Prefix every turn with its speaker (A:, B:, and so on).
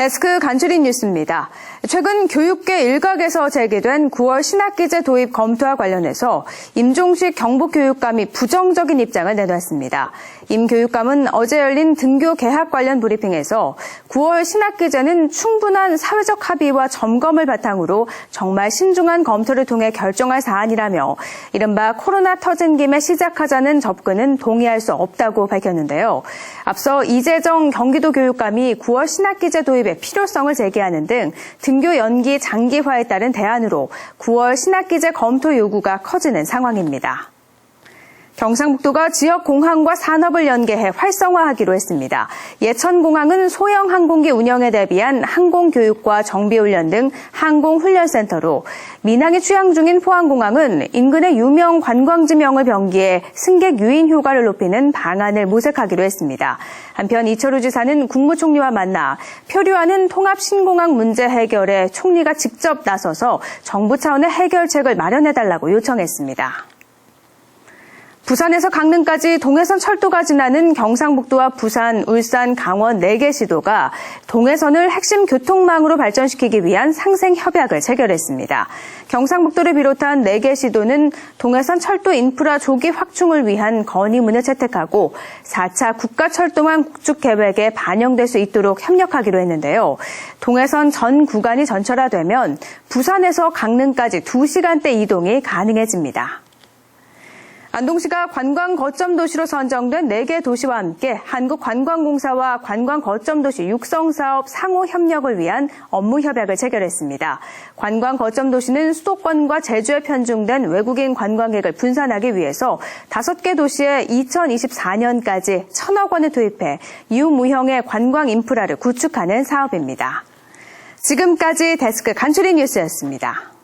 A: 데스크 간추린 뉴스입니다. 최근 교육계 일각에서 제기된 9월 신학기제 도입 검토와 관련해서 임종식 경북교육감이 부정적인 입장을 내놨습니다. 임 교육감은 어제 열린 등교 개학 관련 브리핑에서 9월 신학기제는 충분한 사회적 합의와 점검을 바탕으로 정말 신중한 검토를 통해 결정할 사안이라며 이른바 코로나 터진 김에 시작하자는 접근은 동의할 수 없다고 밝혔는데요. 앞서 이재정 경기도 교육감이 9월 신학기제 도입 의 필요성을 제기하는 등 등교 연기 장기화에 따른 대안으로 9월 신학기제 검토 요구가 커지는 상황입니다. 경상북도가 지역 공항과 산업을 연계해 활성화하기로 했습니다. 예천공항은 소형 항공기 운영에 대비한 항공교육과 정비훈련 등 항공훈련센터로 민항이 취항 중인 포항공항은 인근의 유명 관광지명을 병기해 승객 유인 효과를 높이는 방안을 모색하기로 했습니다. 한편 이철우 지사는 국무총리와 만나 표류하는 통합 신공항 문제 해결에 총리가 직접 나서서 정부 차원의 해결책을 마련해달라고 요청했습니다. 부산에서 강릉까지 동해선 철도가 지나는 경상북도와 부산, 울산, 강원 4개 시도가 동해선을 핵심 교통망으로 발전시키기 위한 상생 협약을 체결했습니다. 경상북도를 비롯한 4개 시도는 동해선 철도 인프라 조기 확충을 위한 건의문을 채택하고 4차 국가철도망 구축 계획에 반영될 수 있도록 협력하기로 했는데요. 동해선 전 구간이 전철화되면 부산에서 강릉까지 2시간대 이동이 가능해집니다. 안동시가 관광 거점 도시로 선정된 4개 도시와 함께 한국관광공사와 관광 거점 도시 육성 사업 상호 협력을 위한 업무 협약을 체결했습니다. 관광 거점 도시는 수도권과 제주에 편중된 외국인 관광객을 분산하기 위해서 5개 도시에 2024년까지 천억 원을 투입해 유무형의 관광 인프라를 구축하는 사업입니다. 지금까지 데스크 간추린 뉴스였습니다.